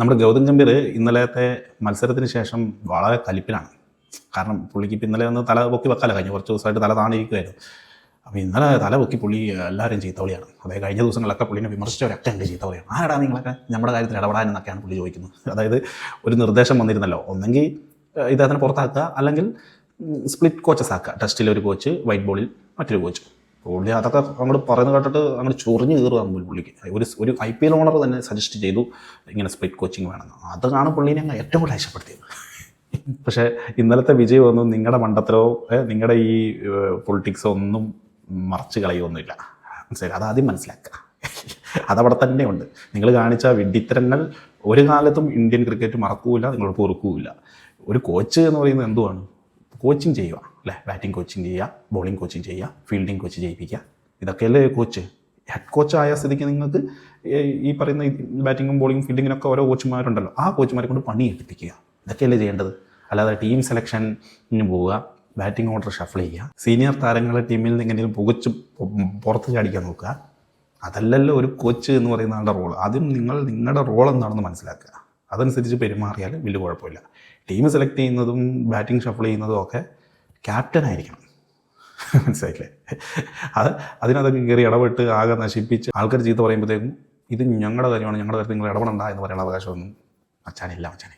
നമ്മുടെ ഗൗതം ഗംഭീർ ഇന്നലത്തെ മത്സരത്തിന് ശേഷം വളരെ കലിപ്പിലാണ്. കാരണം പുള്ളിക്ക് ഇപ്പം ഇന്നലെ ഒന്ന് തല പൊക്കി വെക്കാല കഴിഞ്ഞു കുറച്ച് ദിവസമായിട്ട് തല താണിരിക്കുമായിരുന്നു അപ്പോൾ ഇന്നലെ തല പൊക്കി പുള്ളി എല്ലാവരും ചീത്തവളിയാണ് അതായത് കഴിഞ്ഞ ദിവസങ്ങളിലൊക്കെ പുള്ളിനെ വിമർശിച്ചവരൊക്കെ എന്റെ ചീത്തവളിയാണ് ആരാടാ നിങ്ങളൊക്കെ നമ്മുടെ കാര്യത്തിൽ ഇടപെടാനെന്നൊക്കെയാണ് പുള്ളി ചോദിക്കുന്നത്. അതായത് ഒരു നിർദ്ദേശം വന്നിരുന്നല്ലോ ഒന്നെങ്കിൽ ഇദ്ദേഹത്തിന് പുറത്താക്കുക അല്ലെങ്കിൽ സ്പ്ലിറ്റ് കോച്ചസ് ആക്കുക. ടെസ്റ്റിൽ ഒരു കോച്ച് വൈറ്റ് ബോളിൽ മറ്റൊരു കോച്ച് പുള്ളി അതൊക്കെ അങ്ങോട്ട് പറയുന്നത് കേട്ടിട്ട് അങ്ങോട്ട് ചൊറിഞ്ഞ് കയറുകയാണ് പുള്ളിക്ക്. ഒരു ഒരു ഐ പി എൽ ഓണർ തന്നെ സജസ്റ്റ് ചെയ്തു ഇങ്ങനെ സ്പ്ലിറ്റ് കോച്ചിങ് വേണമെന്ന്. അതാണ് പുള്ളിനെ ഞങ്ങൾ ഏറ്റവും കൂടുതൽ ഇഷ്ടപ്പെടുത്തിയത് പക്ഷേ ഇന്നലത്തെ വിജയം ഒന്നും നിങ്ങളുടെ മണ്ടത്തിലോ നിങ്ങളുടെ ഈ പൊളിറ്റിക്സോ ഒന്നും മറച്ച് കളയൊന്നുമില്ല മനസ്സിലായി? അതാദ്യം മനസ്സിലാക്കുക. അതവിടെ തന്നെയുണ്ട് നിങ്ങൾ കാണിച്ച വിഡിത്തരങ്ങൾ ഒരു കാലത്തും ഇന്ത്യൻ ക്രിക്കറ്റ് മറക്കൂല നിങ്ങൾ പൊറുക്കൂല ഒരു കോച്ച് എന്ന് പറയുന്നത് എന്തുവാണ്? കോച്ചിങ് ചെയ്യുക അല്ലേ ബാറ്റിംഗ് കോച്ചിങ് ചെയ്യുക ബോളിംഗ് കോച്ചിങ് ചെയ്യുക ഫീൽഡിംഗ് കോച്ച് ചെയ്യിപ്പിക്കുക ഇതൊക്കെയല്ലേ കോച്ച് ഹെഡ് കോച്ചായ സ്ഥിതിക്ക് നിങ്ങൾക്ക് ഈ- പറയുന്ന ബാറ്റിങ്ങും ബോളിംഗും ഫീൽഡിങ്ങിനൊക്കെ ഓരോ കോച്ചുമാരുണ്ടല്ലോ ആ കോച്ചുമാരെ കൊണ്ട് പണി എടുപ്പിക്കുക ഇതൊക്കെയല്ലേ ചെയ്യേണ്ടത്? അല്ലാതെ ടീം സെലക്ഷന് പോവുക ബാറ്റിംഗ് ഓർഡർ ഷഫിൾ ചെയ്യുക സീനിയർ താരങ്ങളെ ടീമിൽ നിന്ന് എങ്ങനെയും പുകച്ച് പുറത്ത് ചാടിക്കാൻ നോക്കുക. അതല്ലല്ലോ ഒരു കോച്ച് എന്ന് പറയുന്ന ആളുടെ റോൾ ആദ്യം നിങ്ങൾ നിങ്ങളുടെ റോൾ എന്താണെന്ന് മനസ്സിലാക്കുക. അതനുസരിച്ച് പെരുമാറിയാൽ വലിയ കുഴപ്പമില്ല. ടീം സെലക്ട് ചെയ്യുന്നതും ബാറ്റിംഗ് ഷഫിൾ ചെയ്യുന്നതും ഒക്കെ ക്യാപ്റ്റൻ ആയിരിക്കണം. മനസ്സിലായില്ലേ? അത് അതിനകത്തൊക്കെ കയറി ഇടപെട്ട് ആകെ നശിപ്പിച്ച് ആൾക്കാർ ചീത്ത പറയുമ്പോഴത്തേക്കും ഇത് ഞങ്ങളുടെ കാര്യമാണ് ഞങ്ങളുടെ കാര്യത്തിൽ നിങ്ങൾ ഇടപെടണ്ട എന്ന് പറയാനുള്ള അവകാശമൊന്നും അച്ഛനില്ല അച്ഛനെ.